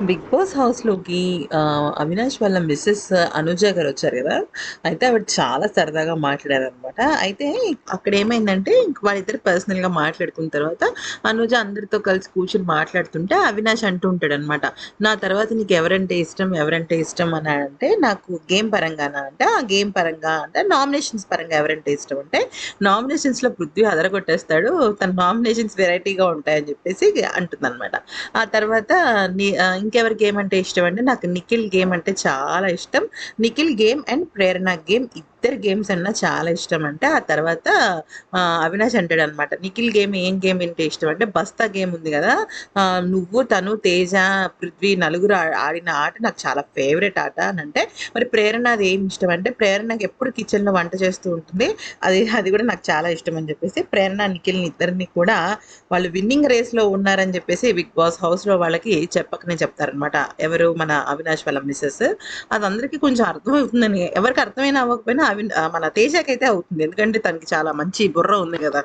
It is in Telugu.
బిగ్ బాస్ హౌస్‌లోకి అవినాష్ వాళ్ళ మిస్సెస్ అనుజ గారు వచ్చారు కదా అయితే ఆవిడ చాలా సరదాగా మాట్లాడారనమాట. అయితే అక్కడేమైందంటే ఇంక వాళ్ళిద్దరు పర్సనల్‌గా మాట్లాడుకున్న తర్వాత అనుజ అందరితో కలిసి కూర్చుని మాట్లాడుతుంటే అవినాష్ అంటూ ఉంటాడనమాట. నా తర్వాత నీకు ఎవరంటే ఇష్టం, ఎవరంటే ఇష్టం అని అంటే నాకు గేమ్ పరంగానా అంటే, ఆ! గేమ్ పరంగా అంటే నామినేషన్స్ పరంగా ఎవరంటే ఇష్టం అంటే, నామినేషన్స్‌లో పృథ్వీ అదరగొట్టేస్తాడు. తన నామినేషన్స్ వెరైటీగా ఉంటాయని చెప్పేసి అంటుందనమాట. ఆ తర్వాత నీ ఇంకెవరి గేమ్ అంటే ఇష్టం అంటే నాకు నిఖిల్ గేమ్ అంటే చాలా ఇష్టం. Nikhil game and Prerana game ఇద్దరు గేమ్స్ అన్నా చాలా ఇష్టం అంటే, ఆ తర్వాత అవినాష్ అవినాష్ అంటాడనమాట. నిఖిల్ గేమ్ ఏం గేమ్ అంటే ఇష్టం అంటే బస్తా గేమ్ ఉంది కదా నువ్వు, తను, తేజ, పృథ్వీ నలుగురు ఆడిన ఆట నాకు చాలా ఫేవరెట్ ఆట అని అంటే మరి ప్రేరణ అది ఏం ఇష్టం అంటే, ప్రేరణకి ఎప్పుడు కిచెన్‌లో వంట చేస్తూ ఉంటుంది. అది అది కూడా నాకు చాలా ఇష్టం అని చెప్పేసి ప్రేరణ, నిఖిల్‌ని ఇద్దరిని కూడా వాళ్ళు విన్నింగ్ రేస్‌లో ఉన్నారని చెప్పేసి బిగ్ బాస్ హౌస్‌లో వాళ్ళకి చెప్పకనే చెప్తారనమాట. ఎవరు మన అవినాష్ వాళ్ళ మిసెస్. అది అందరికి కొంచెం అర్థమవుతుందని ఎవరికి అర్థమైనా అవ్వకపోయినా అవి మన తేజకైతే అవుతుంది. ఎందుకంటే తనకి చాలా మంచి బుర్ర ఉంది కదా